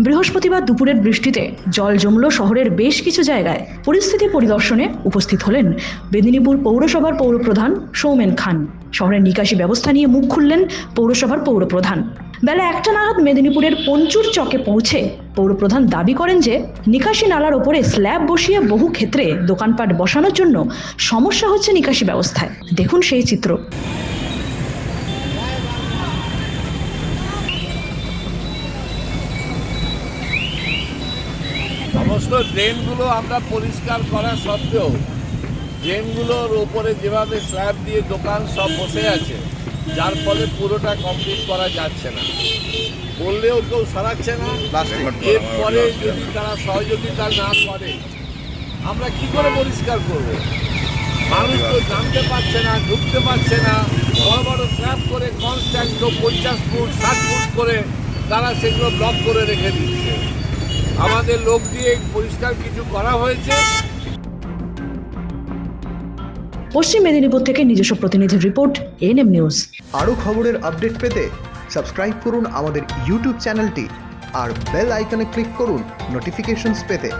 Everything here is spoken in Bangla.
বৃহস্পতিবার দুপুরের বৃষ্টিতে জল জমল শহরের বেশ কিছু জায়গায়। পরিস্থিতি পরিদর্শনে উপস্থিত হলেন মেদিনীপুর পৌরসভার পৌরপ্রধান সৌমেন খান। শহরের নিকাশি ব্যবস্থা নিয়ে মুখ খুললেন পৌরসভার পৌরপ্রধান। বেলা একটা নাগাদ মেদিনীপুরের পঞ্চুর চকে পৌঁছে পৌরপ্রধান দাবি করেন যে, নিকাশি নালার ওপরে স্ল্যাব বসিয়ে বহু ক্ষেত্রে দোকানপাট বসানোর জন্য সমস্যা হচ্ছে নিকাশি ব্যবস্থায়। দেখুন সেই চিত্র। সমস্ত ড্রেনগুলো আমরা পরিষ্কার করা সত্ত্বেও ড্রেনগুলোর ওপরে যেভাবে স্ল্যাব দিয়ে দোকান সব বসে আছে যার ফলে পুরোটা কমপ্লিট করা যাচ্ছে না। বললেও কেউ সরাচ্ছে না। এরপরে যদি তারা সহযোগিতা না করে আমরা কি করে পরিষ্কার করব? মানুষ তো জানতে পারছে না ঢুকতে পারছে না। বড় বড় স্ল্যাব করে কনস্ট্রাক্ট পঞ্চাশ ফুট ষাট ফুট করে তারা সেগুলো ব্লক করে রেখে দিচ্ছে। আমাদের লোক দিয়ে পরিষ্কার কিছু করা হয়েছে। পশ্চিম মেদিনীপুর থেকে নিজস্ব প্রতিনিধির রিপোর্ট এনএম নিউজ আরও খবরের আপডেট পেতে সাবস্ক্রাইব করুন আমাদের ইউটিউব চ্যানেলটি আর বেল আইকনে ক্লিক করুন নোটিফিকেশনস পেতে।